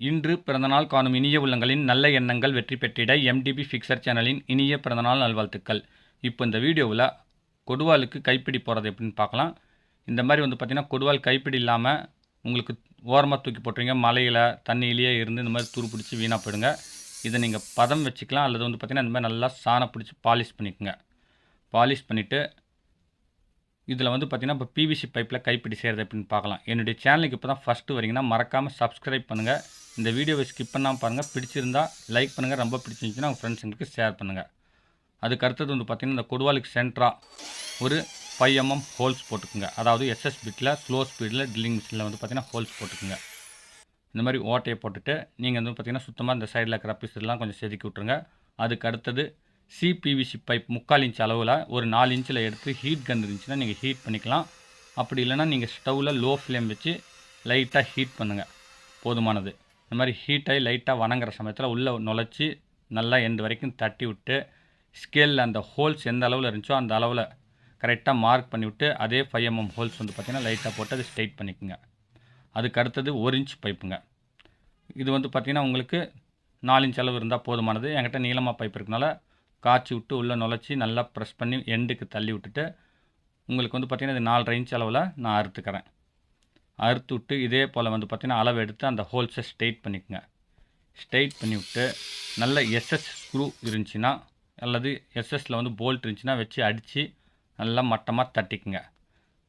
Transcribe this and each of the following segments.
இன்று பிறந்தநாள் காணும் இனிய உள்ளங்களின் நல்ல எண்ணங்கள் வெற்றி பெற்றிட எம்டிபி ஃபிக்சர் சேனலின் இனிய பிறந்தநாள் நல்வாழ்த்துக்கள். இப்போ இந்த வீடியோவில் கொடுவாலுக்கு கைப்பிடி போகிறது எப்படின்னு பார்க்கலாம். இந்த மாதிரி வந்து பார்த்திங்கன்னா கொடுவால் கைப்பிடி இல்லாமல் உங்களுக்கு ஓரமாக தூக்கி போட்டுருங்க மலையில் தண்ணியிலேயே இருந்து இந்த மாதிரி துரு பிடிச்சி வீணாக போயிடுங்க. இதை நீங்கள் பதம் வச்சுக்கலாம். அல்லது வந்து பார்த்திங்கன்னா இந்த மாதிரி நல்லா சாணம் பிடிச்சி பாலிஷ் பண்ணிக்கோங்க. பாலிஷ் பண்ணிவிட்டு இதில் வந்து பார்த்திங்கன்னா இப்போ பிவிசி பைப்பில் கைப்பிடி செய்கிறது எப்படின்னு பார்க்கலாம். என்னுடைய சேனலுக்கு இப்போ தான் ஃபஸ்ட்டு வரீங்கன்னா மறக்காமல் சப்ஸ்கிரைப் பண்ணுங்கள் இந்த வீடியோவை ஸ்கிப் பண்ணாமல் பாருங்கள் பிடிச்சிருந்தால் லைக் பண்ணுங்கள் ரொம்ப பிடிச்சிருந்துச்சுன்னா உங்கள் ஃப்ரெண்ட்ஸுங்களுக்கு ஷேர் பண்ணுங்கள் அதுக்கு அடுத்தது வந்து பார்த்திங்கன்னா இந்த கொடுவாலுக்கு சென்ட்ராக ஒரு ஃபைவ் எம்எம் ஹோல்ஸ் போட்டுக்குங்க. அதாவது எஸ்எஸ் பிட்டில் ஸ்லோ ஸ்பீடில் ட்ரில்லிங் மிஷினில் வந்து பார்த்திங்கன்னா ஹோல்ஸ் போட்டுக்குங்க. இந்த மாதிரி ஓட்டையை போட்டுட்டு நீங்கள் வந்து பார்த்திங்கன்னா சுத்தமாக இந்த சைடில் இருக்கிற பீஸ்லாம் கொஞ்சம் செதுக்கி விட்ருங்க அதுக்கு அடுத்தது சிபிவிசி பைப் முக்கால் இன்ச் அளவில் ஒரு நாலு இன்ச்சில் எடுத்து ஹீட் கன் இருந்துச்சுன்னா நீங்கள் ஹீட் பண்ணிக்கலாம். அப்படி இல்லைன்னா நீங்கள் ஸ்டவ்வில் லோ ஃப்ளேம் வச்சு லைட்டாக ஹீட் பண்ணுங்கள் போதுமானது. இந்த மாதிரி ஹீட்டாகி லைட்டாக வணங்குற சமயத்தில் உள்ளே நுழைச்சி நல்லா எண்டு வரைக்கும் தட்டி விட்டு ஸ்கேலில் அந்த ஹோல்ஸ் எந்த அளவில் இருந்துச்சோ அந்த அளவில் கரெக்டாக மார்க் பண்ணிவிட்டு அதே ஃபைவ் எம்எம் ஹோல்ஸ் வந்து பார்த்திங்கன்னா லைட்டாக போட்டு அதை ஸ்ட்ரைட் பண்ணிக்கோங்க. அதுக்கு அடுத்தது ஒரு இன்ச் பைப்புங்க இது வந்து பார்த்திங்கன்னா உங்களுக்கு நாலு இன்ச் அளவு இருந்தால் போதுமானது. என்கிட்ட நீளமாக பைப் இருக்கனால காய்ச்சி விட்டு உள்ளே நுழைச்சி நல்லா ப்ரெஸ் பண்ணி எண்டுக்கு தள்ளி விட்டுட்டு உங்களுக்கு வந்து பார்த்திங்கன்னா இது நாலரை இன்ச் அளவில் நான் அறுத்துக்கிறேன். அறுத்து விட்டு இதே போல் வந்து பார்த்திங்கன்னா அளவு எடுத்து அந்த ஹோல்ஸை ஸ்ட்ரெயிட் பண்ணிக்கோங்க. ஸ்ட்ரெயிட் பண்ணி விட்டு நல்ல எஸ்எஸ் ஸ்க்ரூ இருந்துச்சுன்னா அல்லது எஸ்எஸ்சில் வந்து போல்ட் இருந்துச்சுன்னா வச்சு அடித்து நல்லா மட்டமாக தட்டிக்குங்க.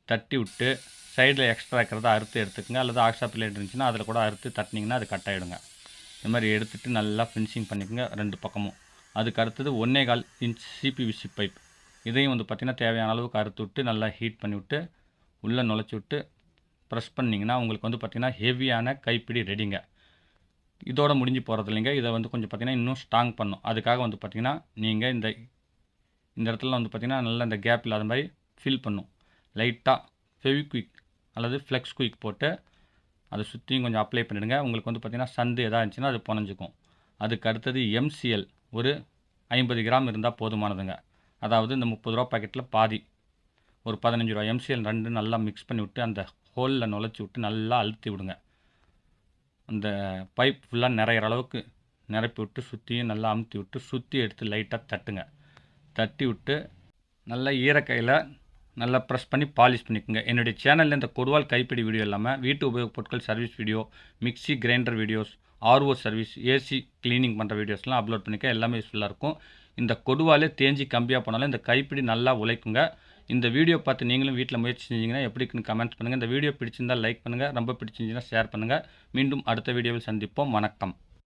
தட்டி விட்டு சைடில் எக்ஸ்ட்ரா இருக்கிறத அறுத்து எடுத்துக்கோங்க. அல்லது ஆக்ஸா பிளேட் இருந்துச்சுன்னா அதில் கூட அறுத்து தட்டினீங்கன்னா அது கட் ஆகிடுங்க இந்த மாதிரி எடுத்துகிட்டு நல்லா ஃபினிஷிங் பண்ணிக்கோங்க ரெண்டு பக்கமும். அதுக்கு அடுத்தது ஒன்றே கால் இன்ச் சிபிவிசி பைப் இதையும் வந்து பார்த்திங்கன்னா தேவையான அளவுக்கு அறுத்து விட்டு நல்லா ஹீட் பண்ணி விட்டு உள்ளே நுழைச்சி விட்டு ப்ரெஸ் பண்ணிங்கன்னா உங்களுக்கு வந்து பார்த்திங்கன்னா ஹெவியான கைப்பிடி ரெடிங்க. இதோட முடிஞ்சு போகிறது இல்லைங்க. இதை வந்து கொஞ்சம் பார்த்திங்கன்னா இன்னும் ஸ்ட்ராங் பண்ணும். அதுக்காக வந்து பார்த்திங்கன்னா நீங்கள் இந்த இந்த இடத்துல வந்து பார்த்திங்கன்னா நல்லா இந்த கேப் இல்லாத மாதிரி ஃபில் பண்ணும். லைட்டாக ஃபெவிக்விக் அல்லது ஃப்ளெக்ஸ் குயிக் போட்டு அதை சுற்றியும் கொஞ்சம் அப்ளை பண்ணிவிடுங்க உங்களுக்கு வந்து பார்த்திங்கன்னா சந்து எதாக இருந்துச்சுன்னா அது புனஞ்சிக்கும். அதுக்கு அடுத்தது எம்சிஎல் ஒரு ஐம்பது கிராம் இருந்தால் போதுமானதுங்க. அதாவது இந்த முப்பது ரூபா பாக்கெட்டில் பாதி. ஒரு பதினஞ்சு ரூபா எம்சிஎல் ரெண்டு நல்லா மிக்ஸ் பண்ணி விட்டு அந்த ஹோலில் நுழைச்சி விட்டு நல்லா அழுத்தி விடுங்க. அந்த பைப் ஃபுல்லாக நிறையிற அளவுக்கு நிரப்பி விட்டு சுற்றியும் நல்லா அமுத்தி விட்டு சுற்றி எடுத்து லைட்டாக தட்டுங்க. தட்டி விட்டு நல்லா ஈரக்கையில் நல்லா ப்ரெஸ் பண்ணி பாலிஷ் பண்ணிக்கோங்க. என்னுடைய சேனலில் இந்த கொடுவால் கைப்பிடி வீடியோ இல்லாமல் வீட்டு உபயோகப் பொருட்கள் service video mixie grinder videos RO service AC cleaning பண்ணுற வீடியோஸ்லாம் அப்லோட் பண்ணிக்க எல்லாமே யூஸ்ஃபுல்லாக இருக்கும். இந்த கொடுவாலே தேஞ்சி கம்மியாக போனாலும் இந்த கைப்பிடி நல்லா உழைக்குங்க. இந்த வீடியோ பார்த்து நீங்களும் வீட்டில் முயற்சி செஞ்சீங்கன்னா எப்படி இருக்குன்னு கமெண்ட்ஸ் பண்ணுங்கள் இந்த வீடியோ பிடிச்சிருந்தால் லைக் பண்ணுங்கள் ரொம்ப பிடிச்சிருந்துச்சுன்னா ஷேர் பண்ணுங்கள் மீண்டும் அடுத்த வீடியோவில் சந்திப்போம். வணக்கம்.